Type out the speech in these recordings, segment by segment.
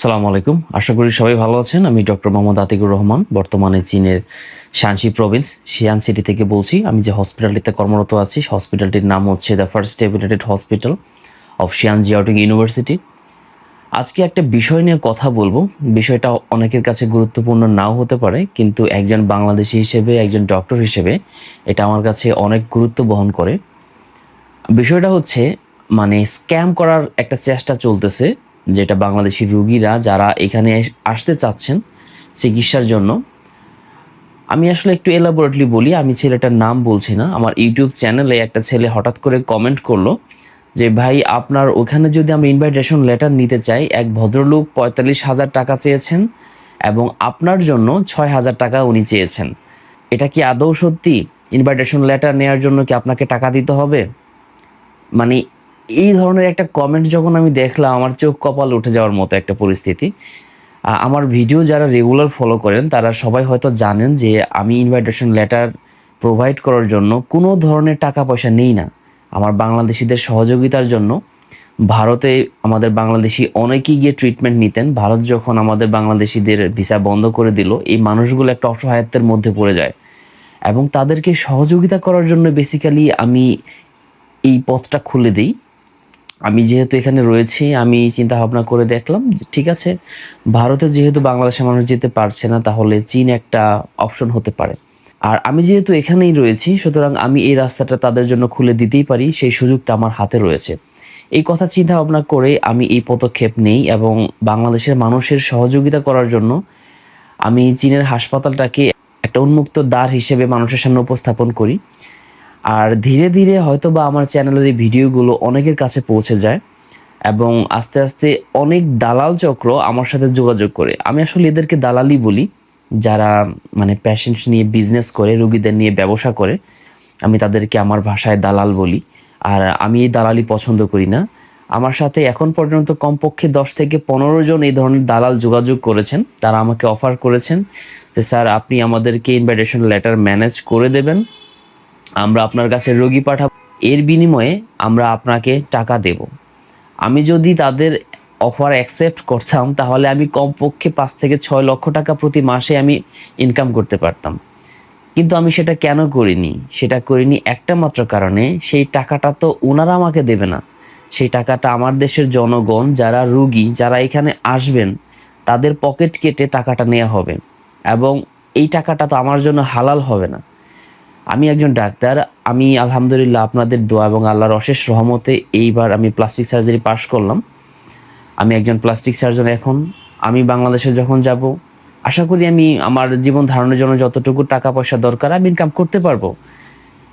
সালামু আলাইকুম। আশা করি সবাই ভালো আছেন। আমি ডক্টর মোহাম্মদ আতিকুর রহমান, বর্তমানে চীনের শানসি প্রভিন্স শিয়ান সিটি থেকে বলছি। আমি যে হসপিটালটিতে কর্মরত আছি হসপিটালটির নাম হচ্ছে the first এভিটেড hospital of Xi'an Jiaotong university. আজকে একটা বিষয় নিয়ে কথা বলব। বিষয়টা অনেকের কাছে গুরুত্বপূর্ণ নাও হতে পারে, কিন্তু একজন বাংলাদেশি হিসেবে, একজন ডক্টর হিসেবে এটা আমার কাছে অনেক গুরুত্ব বহন করে। বিষয়টা হচ্ছে মানে স্ক্যাম করার একটা চেষ্টা চলতেছে। যেটা বাংলাদেশি রুগীরা যারা এখানে আসতে চাচ্ছেন চিকিৎসার জন্য, আমি আসলে একটু এলাবোরেটলি বলি, আমি ছেলেটার নাম বলছি না, আমার ইউটিউব চ্যানেলে একটা ছেলে হঠাৎ করে কমেন্ট করল যে, ভাই, আপনার ওখানে যদি আমরা ইনভাইটেশন লেটার নিতে চাই, এক ভদ্রলোক পঁয়তাল্লিশ হাজার টাকা চেয়েছেন এবং আপনার জন্য ছয় হাজার টাকা উনি চেয়েছেন। এটা কি আদৌ সত্যি? ইনভাইটেশন লেটার নেওয়ার জন্য কি আপনাকে টাকা দিতে হবে? মানে এই ধরনের একটা কমেন্ট যখন আমি দেখলাম, আমার চোখ কপাল উঠে যাওয়ার মতো একটা পরিস্থিতি। আমার ভিডিও যারা রেগুলার ফলো করেন, তারা সবাই হয়তো জানেন যে আমি ইনভাইটেশন লেটার প্রোভাইড করার জন্য কোনো ধরনের টাকা পয়সা নেই না। আমার বাংলাদেশিদের সহযোগিতার জন্য। ভারতে আমাদের বাংলাদেশি অনেকেই গিয়ে ট্রিটমেন্ট নিতেন। ভারত যখন আমাদের বাংলাদেশিদের ভিসা বন্ধ করে দিল, এই মানুষগুলো একটা অসহায়ত্বের মধ্যে পড়ে যায়। এবং তাদেরকে সহযোগিতা করার জন্য বেসিক্যালি আমি এই পথটা খুলে দিই। আমি যেহেতু এখানে রয়েছি, আমি চিন্তা ভাবনা করে দেখলাম ঠিক আছে, ভারতে যেহেতু বাংলাদেশের মানুষ যেতে পারছে না, তাহলে চীন একটা অপশন হতে পারে। আর আমি যেহেতু এখানেই রয়েছি, সুতরাং আমি এই রাস্তাটা তাদের জন্য খুলে দিতেই পারি, সেই সুযোগটা আমার হাতে রয়েছে। এই কথা চিন্তা ভাবনা করে আমি এই পদক্ষেপ নেই এবং বাংলাদেশের মানুষের সহযোগিতা করার জন্য আমি চীনের হাসপাতালটাকে একটা উন্মুক্ত দ্বার হিসেবে মানুষের সামনে উপস্থাপন করি। আর ধীরে ধীরে হয়তো বা আমার চ্যানেলের এই ভিডিওগুলো অনেকের কাছে পৌঁছে যায় এবং আস্তে আস্তে অনেক দালাল চক্র আমার সাথে যোগাযোগ করে। আমি আসলে এদেরকে দালালই বলি, যারা মানে প্যাশেন্ট নিয়ে বিজনেস করে, রুগীদের নিয়ে ব্যবসা করে, আমি তাদেরকে আমার ভাষায় দালাল বলি। আর আমি এই দালালি পছন্দ করি না। আমার সাথে এখন পর্যন্ত কমপক্ষে দশ থেকে পনেরো জন এই ধরনের দালাল যোগাযোগ করেছেন। তারা আমাকে অফার করেছেন যে, স্যার, আপনি আমাদেরকে ইনভাইটেশন লেটার ম্যানেজ করে দেবেন। আমরা আপনার কাছে রোগী পাঠাবো। এর বিনিময়ে আমরা আপনাকে টাকা দেব। আমি যদি তাদের অফার অ্যাকসেপ্ট করতাম, তাহলে আমি কমপক্ষে পাঁচ থেকে ছয় লক্ষ টাকা প্রতি মাসে আমি ইনকাম করতে পারতাম। কিন্তু আমি সেটা কেন করিনি? সেটা করিনি একটা মাত্র কারণে, সেই টাকাটা তো ওনারা আমাকে দেবে না। সেই টাকাটা আমার দেশের জনগণ, যারা রুগী, যারা এখানে আসবেন, তাদের পকেট কেটে টাকাটা নেওয়া হবে। এবং এই টাকাটা তো আমার জন্য হালাল হবে না। আমি একজন ডাক্তার, আমি আলহামদুলিল্লাহ আপনাদের দোয়া এবং আল্লাহর অশেষ রহমতে এইবার আমি প্লাস্টিক সার্জারি পাশ করলাম। আমি একজন প্লাস্টিক সার্জন এখন। আমি বাংলাদেশে যখন যাব, আশা করি আমি আমার জীবন ধারণের জন্য যতটুকু টাকা পয়সা দরকার, আমি ইনকাম করতে পারব।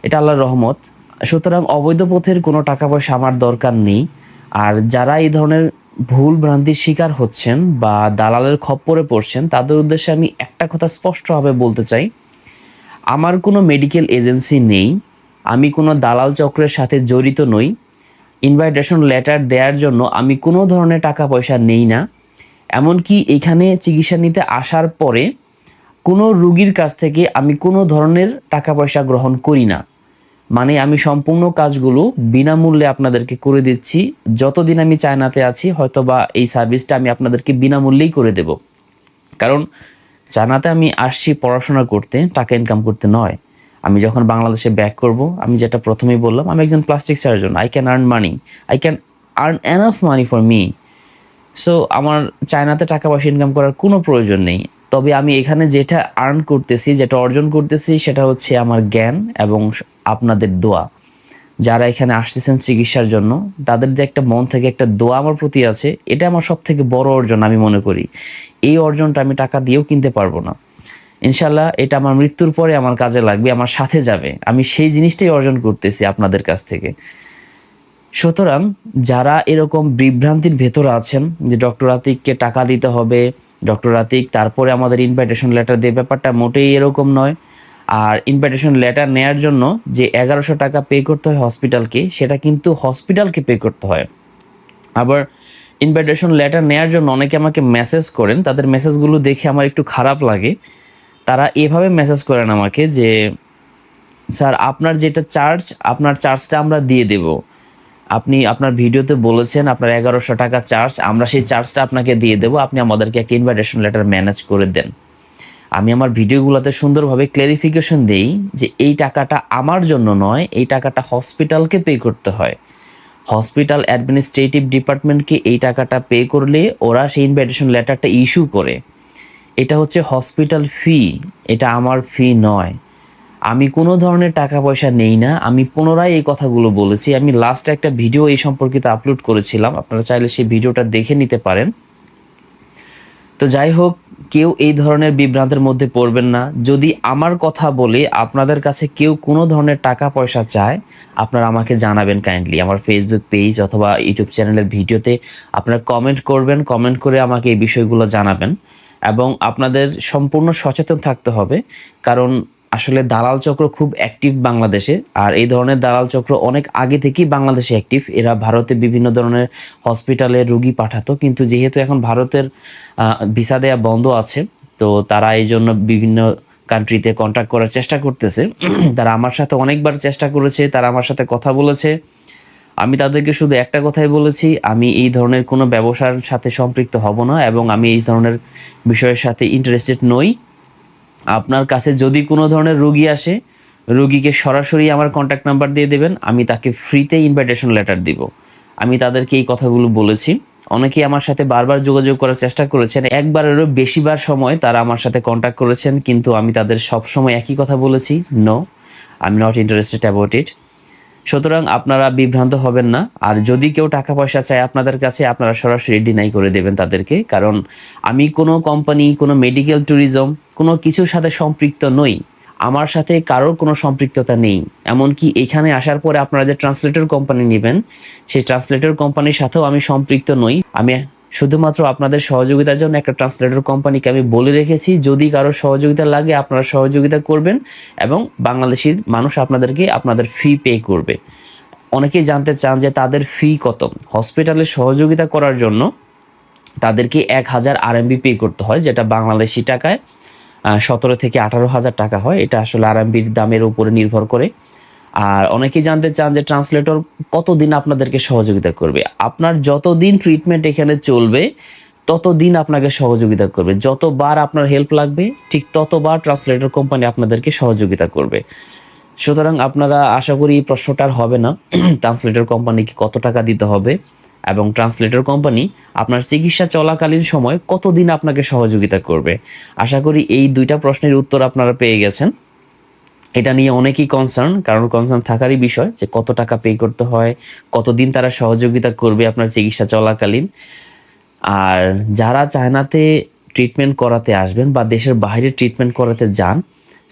এটা আল্লাহর রহমত। সুতরাং অবৈধ পথের কোনো টাকা পয়সা আমার দরকার নেই। আর যারা এই ধরনের ভুল ভ্রান্তির শিকার হচ্ছেন বা দালালের খপ্পরে পড়ছেন, তাদের উদ্দেশ্যে আমি একটা কথা স্পষ্টভাবে বলতে চাই। আমার কোনো মেডিকেল এজেন্সি নেই, আমি কোনো দালাল চক্রের সাথে জড়িত নই ইনভাইটেশন লেটার দেওয়ার জন্য আমি কোনো ধরনের টাকা পয়সা নেই না। এমনকি এখানে চিকিৎসা নিতে আসার পরে কোনো রুগীর কাছ থেকে আমি কোনো ধরনের টাকা পয়সা গ্রহণ করি না। মানে আমি সম্পূর্ণ কাজগুলো বিনামূল্যে আপনাদেরকে করে দিচ্ছি। যতদিন আমি চায়নাতে আছি হয়তো বা এই সার্ভিসটা আমি আপনাদেরকে বিনামূল্যেই করে দেব। কারণ চায়নাতে আমি আসছি পড়াশোনা করতে, টাকা ইনকাম করতে নয়। আমি যখন বাংলাদেশে ব্যাক করব, আমি যেটা প্রথমেই বললাম, আমি একজন plastic surgeon I can earn money I can earn enough money for me so আমার চায়নাতে টাকা পয়সা ইনকাম করার কোনো প্রয়োজন নেই। তবে আমি এখানে যেটা আর্ন করতেছি, যেটা অর্জন করতেছি, সেটা হচ্ছে আমার জ্ঞান এবং আপনাদের দোয়া। যারা এখানে আসতেছেন চিকিৎসার জন্য, তাদের যে একটা মন থেকে একটা দোয়া আমার প্রতি আছে, এটা আমার সব থেকে বড় অর্জন আমি মনে করি। এই অর্জনটা আমি টাকা দিয়েও কিনতে পারব না। ইনশাল্লাহ এটা আমার মৃত্যুর পরে আমার কাজে লাগবে, আমার সাথে যাবে। আমি সেই জিনিসটাই অর্জন করতেছি আপনাদের কাছ থেকে। সুতরাং যারা এরকম বিভ্রান্তির ভেতর আছেন, যে ডক্টর আতিককে টাকা দিতে হবে, ডক্টর আতিক তারপরে আমাদের ইনভাইটেশন লেটার দিয়ে, ব্যাপারটা মোটেই এরকম নয়। আর ইনভাইটেশন লেটার নেয়ার জন্য যে এগারোশো টাকা পে করতে হয় হসপিটালকে সেটা কিন্তু হসপিটালকে পে করতে হয়। আবার ইনভাইটেশন লেটার নেয়ার জন্য অনেকে আমাকে মেসেজ করেন, তাদের মেসেজগুলো দেখে আমার একটু খারাপ লাগে। তারা এভাবে মেসেজ করেন আমাকে যে, স্যার, আপনার যেটা চার্জ আপনার চার্জটা আমরা দিয়ে দেব। আপনি আপনার ভিডিওতে বলেছেন আপনার এগারোশো টাকা চার্জ আমরা সেই চার্জটা আপনাকে দিয়ে দেবো। আপনি আমাদেরকে একটা ইনভাইটেশন লেটার ম্যানেজ করে দেন। আমি আমার ভিডিওগুলোতে সুন্দরভাবে ক্লারিফিকেশন দেই যে এই টাকাটা আমার জন্য নয়, এই টাকাটা হসপিটালকে পে করতে হয়। হসপিটাল অ্যাডমিনিস্ট্রেটিভ ডিপার্টমেন্টকে এই টাকাটা পে করলে ওরা সেই ইনভাইটেশন লেটারটা ইস্যু করে। এটা হচ্ছে হসপিটাল ফি এটা আমার ফি নয়। আমি কোনো ধরনের টাকা পয়সা নেই না, আমি পুনরায় এই কথাগুলো বলেছি। আমি লাস্ট একটা ভিডিও এই সম্পর্কিত আপলোড করেছিলাম, আপনারা চাইলে সেই ভিডিওটা দেখে নিতে পারেন। তো যাই হোক কেউ এই ধরনের বিভ্রান্তের মধ্যে পড়বেন না। যদি আমার কথা বলে আপনাদের কাছে কেউ কোনো ধরনের টাকা পয়সা চায়, আপনারা আমাকে জানাবেন কাইন্ডলি আমার ফেসবুক পেজ অথবা ইউটিউব চ্যানেলের ভিডিওতে আপনারা কমেন্ট করবেন কমেন্ট করে আমাকে এই বিষয়গুলো জানাবেন। এবং আপনাদের সম্পূর্ণ সচেতন থাকতে হবে। কারণ আসলে দালাল চক্র খুব অ্যাক্টিভ বাংলাদেশে, আর এই ধরনের দালাল চক্র অনেক আগে থেকেই বাংলাদেশে অ্যাক্টিভ এরা ভারতে বিভিন্ন ধরনের হসপিটালে রুগী পাঠাতো, কিন্তু যেহেতু এখন ভারতের ভিসা দেয়া বন্ধ আছে, তো তারা এই জন্য বিভিন্ন কান্ট্রিতে কন্ট্যাক্ট করার চেষ্টা করতেছে। তারা আমার সাথে অনেকবার চেষ্টা করেছে, তারা আমার সাথে কথা বলেছে। আমি তাদেরকে শুধু একটা কথাই বলেছি, আমি এই ধরনের কোনো ব্যবসার সাথে সম্পৃক্ত হব না, এবং আমি এই ধরনের বিষয়ের সাথে ইন্টারেস্টেড নই। আপনার কাছে যদি কোনো ধরনের রুগী আসে, রুগীকে সরাসরি আমার কন্ট্যাক্ট নাম্বার দিয়ে দেবেন, আমি তাকে ফ্রিতে ইনভাইটেশন লেটার দিব। আমি তাদেরকে এই কথাগুলো বলেছি। অনেকেই আমার সাথে বারবার যোগাযোগ করার চেষ্টা করেছেন। একবারেরও বেশিবার সময় তারা আমার সাথে কন্ট্যাক্ট করেছেন, কিন্তু আমি তাদের সব সময় একই কথা বলেছি no I am not interested about it সুতরাং আপনারা বিভ্রান্ত হবেন না। আর যদি কেউ টাকা পয়সা চায় আপনাদের কাছে, আপনারা সরাসরি ডিনাই করে দেবেন তাদেরকে। কারণ আমি কোনো কোম্পানি কোনো মেডিকেল ট্যুরিজম কোনো কিছুর সাথে সম্পৃক্ত নই। আমার সাথে কারোর কোনো সম্পৃক্ততা নেই। এমনকি এখানে আসার পরে আপনারা যে ট্রান্সলেটর কোম্পানি নেবেন, সেই ট্রান্সলেটর কোম্পানির সাথেও আমি সম্পৃক্ত নই। আমি শুধুমাত্র আপনাদের সহযোগিতার জন্য একটা ট্রান্সলেটর কোম্পানিকে আমি বলে রেখেছি, যদি কারও সহযোগিতা লাগে আপনারা সহযোগিতা করবেন এবং বাংলাদেশি মানুষ আপনাদেরকে আপনাদের ফি পে করবে। অনেকেই জানতে চান যে তাদের ফি কত। হসপিটালে সহযোগিতা করার জন্য তাদেরকে এক হাজার আরএমবি পে করতে হয়, যেটা বাংলাদেশি টাকায় সতেরো থেকে আঠারো হাজার টাকা হয়। এটা আসলে আরএমবির দামের উপরে নির্ভর করে। আর অনেকেই জানতে চান যে ট্রান্সলেটর কতদিন আপনাদেরকে সহযোগিতা করবে। আপনার যতদিন ট্রিটমেন্ট এখানে চলবে, ততদিন আপনাকে সহযোগিতা করবে। যতবার আপনার হেল্প লাগবে, ঠিক ততবার ট্রান্সলেটর কোম্পানি আপনাদেরকে সহযোগিতা করবে। সুতরাং আপনারা আশা করি এই প্রশ্নটা আর হবে না। ট্রান্সলেটর কোম্পানিকে কত টাকা দিতে হবে এবং ট্রান্সলেটর কোম্পানি আপনার চিকিৎসা চলাকালীন সময় কতদিন আপনাকে সহযোগিতা করবে। আশা করি এই দুইটা প্রশ্নের উত্তর আপনারা পেয়ে গেছেন। এটা নিয়ে অনেকেই কনসার্ন কারণ কনসার্ন থাকারই বিষয় যে কত টাকা পে করতে হয়, কতদিন তারা সহযোগিতা করবে আপনার চিকিৎসা চলাকালীন। আর যারা চায়নাতে ট্রিটমেন্ট করাতে আসবেন বা দেশের বাইরে ট্রিটমেন্ট করাতে যান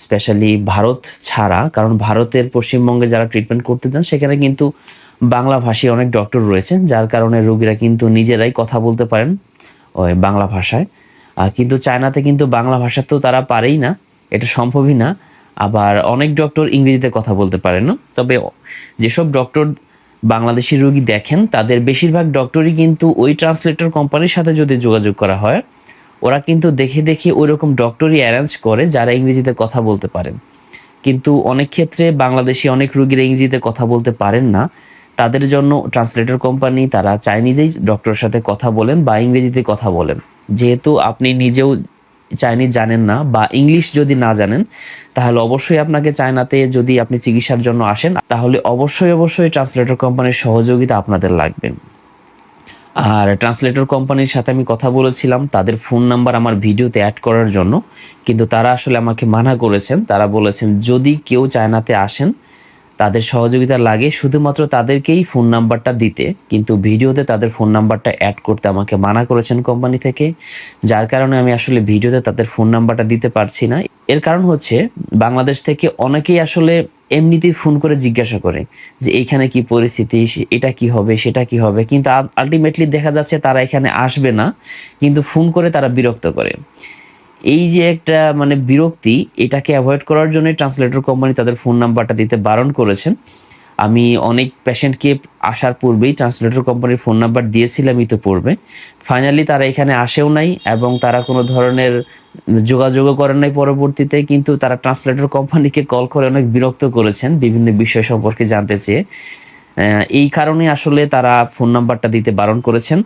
স্পেশালি ভারত ছাড়া, কারণ ভারতের পশ্চিমবঙ্গে যারা ট্রিটমেন্ট করতে যান, সেখানে কিন্তু বাংলা ভাষী অনেক ডক্টর রয়েছেন, যার কারণে রোগীরা কিন্তু নিজেরাই কথা বলতে পারেন ওই বাংলা ভাষায়। কিন্তু চায়নাতে কিন্তু বাংলা ভাষা তো তারা পারেই না, এটা সম্ভবই না। আবার অনেক ডক্টর ইংরেজিতে কথা বলতে পারেন না। তবে যেসব ডক্টর বাংলাদেশি রোগী দেখেন, তাদের বেশিরভাগ ডক্টরই কিন্তু ওই ট্রান্সলেটর কোম্পানির সাথে যদি যোগাযোগ করা হয়, ওরা কিন্তু দেখে দেখে ওই রকম ডক্টরই অ্যারেঞ্জ করে যারা ইংরেজিতে কথা বলতে পারেন। কিন্তু অনেক ক্ষেত্রে বাংলাদেশি অনেক রুগীরা ইংরেজিতে কথা বলতে পারেন না। তাদের জন্য ট্রান্সলেটর কোম্পানি তারা চাইনিজেই ডক্টরের সাথে কথা বলেন বা ইংরেজিতে কথা বলেন। যেহেতু আপনি নিজেও চাইনিজ জানেন না বা ইংলিশ যদি না জানেন, তাহলে অবশ্যই আপনাকে চায়নাতে যদি আপনি চিকিৎসার জন্য আসেন, তাহলে অবশ্যই অবশ্যই ট্রান্সলেটর কোম্পানির সহযোগিতা আপনাদের লাগবে। আর ট্রান্সলেটর কোম্পানির সাথে আমি কথা বলেছিলাম, তাদের ফোন নাম্বার আমার ভিডিওতে অ্যাড করার জন্য, কিন্তু তারা আসলে আমাকে মানা করেছেন। তারা বলেছেন, যদি কেউ চায়নাতে আসেন তাদের সহযোগিতা লাগে, শুধুমাত্র তাদেরকেই ফোন নাম্বারটা দিতে। কিন্তু ভিডিওতে তাদের ফোন নাম্বারটা অ্যাড করতে আমাকে মানা করেছেন কোম্পানি থেকে, যার কারণে আমি আসলে ভিডিওতে তাদের ফোন নাম্বারটা দিতে পারছি না। এর কারণ হচ্ছে, বাংলাদেশ থেকে অনেকেই আসলে এমনিতেই ফোন করে জিজ্ঞাসা করে যে, এইখানে কি পরিস্থিতি? এটা কি হবে? সেটা কি হবে? কিন্তু আলটিমেটলি দেখা যাচ্ছে তারা এখানে আসবে না, কিন্তু ফোন করে তারা বিরক্ত করে। এই যে একটা মানে বিরক্তি, এটাকে অ্যাভয়েড করার জন্য ট্রান্সলেটর কোম্পানি তাদের ফোন নাম্বারটা দিতে বারণ করেছেন। আমি অনেক পেশেন্টকে আসার পূর্বেই ট্রান্সলেটর কোম্পানির ফোন নাম্বার দিয়েছিলাম তো পূর্বে ফাইনালি তারা এখানে আসেও নাই এবং তারা কোনো ধরনের যোগাযোগও করেন নাই পরবর্তীতে, কিন্তু তারা ট্রান্সলেটর কোম্পানিকে কল করে অনেক বিরক্ত করেছেন বিভিন্ন বিষয় সম্পর্কে জানতে চেয়ে। এই কারণে আসলে তারা ফোন নাম্বারটা দিতে বারণ করেছেন।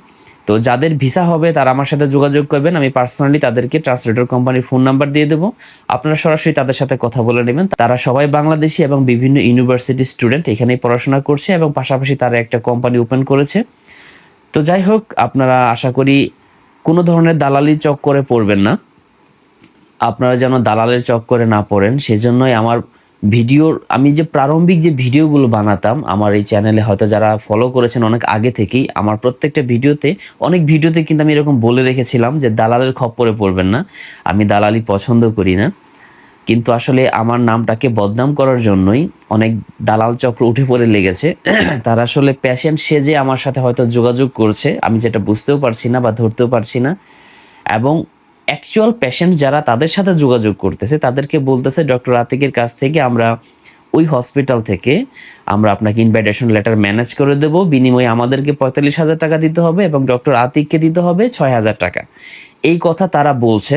তো যাদের ভিসা হবে, তারা আমার সাথে যোগাযোগ করবেন। আমি পার্সোনালি তাদেরকে ট্রান্সলেটর কোম্পানির ফোন নাম্বার দিয়ে দেবো। আপনারা সরাসরি তাদের সাথে কথা বলে নেবেন। তারা সবাই বাংলাদেশি এবং বিভিন্ন ইউনিভার্সিটি স্টুডেন্ট এখানেই পড়াশোনা করছে এবং পাশাপাশি তারা একটা কোম্পানি ওপেন করেছে। তো যাই হোক, আপনারা আশা করি কোনো ধরনের দালালি চক্করে পড়বেন না। আপনারা যেন দালালের চক্করে না পড়েন, সেজন্যই আমার ভিডিওর, আমি যে প্রারম্ভিক যে ভিডিওগুলো বানাতাম, আমার এই চ্যানেলে হয়তো যারা ফলো করেছেন অনেক আগে থেকেই, আমার প্রত্যেকটা ভিডিওতে, অনেক ভিডিওতে কিন্তু আমি এরকম বলে রেখেছিলাম যে দালালের খপ্পরে পড়বেন না, আমি দালালি পছন্দ করি না। কিন্তু আসলে আমার নামটাকে বদনাম করার জন্যই অনেক দালাল চক্র উঠে পড়ে লেগেছে। তারা আসলে প্যাশেন্ট সেজে আমার সাথে হয়তো যোগাযোগ করছে, আমি যেটা বুঝতেও পারছি না বা ধরতেও পারছি না। এবং অ্যাকচুয়াল পেশেন্ট যারা তাদের সাথে যোগাযোগ করতেছে, তাদেরকে বলতেছে ডক্টর আতিকের কাছ থেকে আমরা ওই হসপিটাল থেকে আমরা আপনাকে ইনভাইটেশন লেটার ম্যানেজ করে দেব। বিনিময়ে আমাদেরকে পঁয়তাল্লিশ হাজার টাকা দিতে হবে এবং ডক্টর আতিককে দিতে হবে ছয় হাজার টাকা। এই কথা তারা বলছে।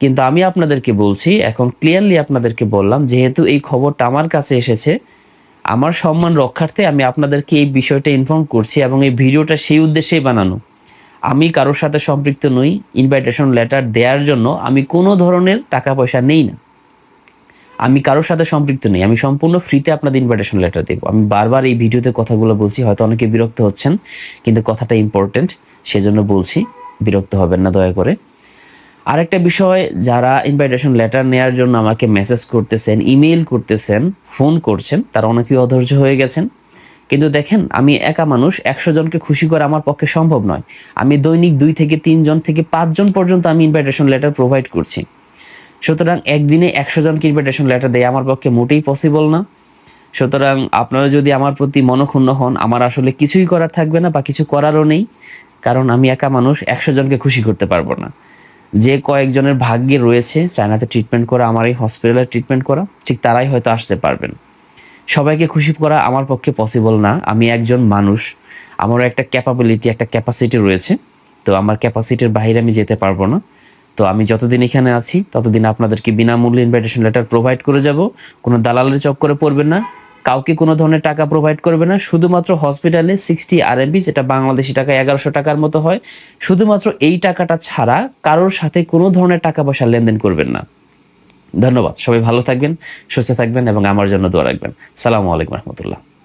কিন্তু আমি আপনাদেরকে বলছি, এখন ক্লিয়ারলি আপনাদেরকে বললাম, যেহেতু এই খবরটা আমার কাছে এসেছে, আমার সম্মান রক্ষার্থে আমি আপনাদেরকে এই বিষয়টা ইনফর্ম করছি এবং এই ভিডিওটা সেই উদ্দেশ্যেই বানানো। আমি কারোর সাথে সম্পৃক্ত নই ইনভাইটেশন লেটার দেওয়ার জন্য আমি কোনো ধরনের টাকা পয়সা নেই না। আমি কারোর সাথে সম্পৃক্ত নেই, আমি সম্পূর্ণ ফ্রিতে আপনাদের ইনভাইটেশন লেটার দেবো। আমি বারবার এই ভিডিওতে কথাগুলো বলছি, হয়তো অনেকে বিরক্ত হচ্ছেন, কিন্তু কথাটা ইম্পর্টেন্ট সেজন্য বলছি, বিরক্ত হবেন না, দয়া করে। আরেকটা বিষয়, যারা ইনভাইটেশন লেটার নেওয়ার জন্য আমাকে মেসেজ করতেছেন ইমেল করতেছেন ফোন করছেন, তারা অনেকেই অধৈর্য হয়ে গেছেন। কিন্তু দেখেন, আমি একা মানুষ, একশো জনকে খুশি করা আমার পক্ষে সম্ভব নয়। আমি দৈনিক দুই থেকে তিনজন থেকে পাঁচজন পর্যন্ত আমি ইনভাইটেশন লেটার প্রোভাইড করছি। সুতরাং একদিনে একশো জনকে ইনভাইটেশন লেটার দেয় আমার পক্ষে মোটেই পসিবল না। সুতরাং আপনারা যদি আমার প্রতি মনক্ষুণ্ণ হন, আমার আসলে কিছুই করার থাকবে না বা কিছু করারও নেই, কারণ আমি একা মানুষ, একশো জনকে খুশি করতে পারব না। যে কয়েকজনের ভাগ্যে রয়েছে, চায়নাতে ট্রিটমেন্ট করা, আমার এই হসপিটালে ট্রিটমেন্ট করা, ঠিক তারাই হয়তো আসতে পারবেন। সবাইকে খুশি করা আমার পক্ষে পসিবল না। আমি একজন মানুষ। আমারও একটা ক্যাপাবিলিটি একটা ক্যাপাসিটি রয়েছে। তো আমার ক্যাপাসিটির বাইরে আমি যেতে পারব না। তো আমি যতদিন এখানে আছি, ততদিন আপনাদেরকে বিনামূল্যে ইনভাইটেশন লেটার প্রোভাইড করে যাব। কোনো দালালের চক্করে পড়বেন না। কাউকে কোনো ধরনের টাকা প্রোভাইড করবে না। শুধুমাত্র হসপিটালে সিক্সটি আরএমবি যেটা বাংলাদেশি টাকা এগারোশো টাকার মতো হয়, শুধুমাত্র এই টাকাটা ছাড়া কারোর সাথে কোনো ধরনের টাকা পয়সা লেনদেন করবেন না। ধন্যবাদ। সবাই ভালো থাকবেন সুস্থ থাকবেন এবং আমার জন্য দোয়া রাখবেন। সালামু আলাইকুম রহমতুল্লাহ।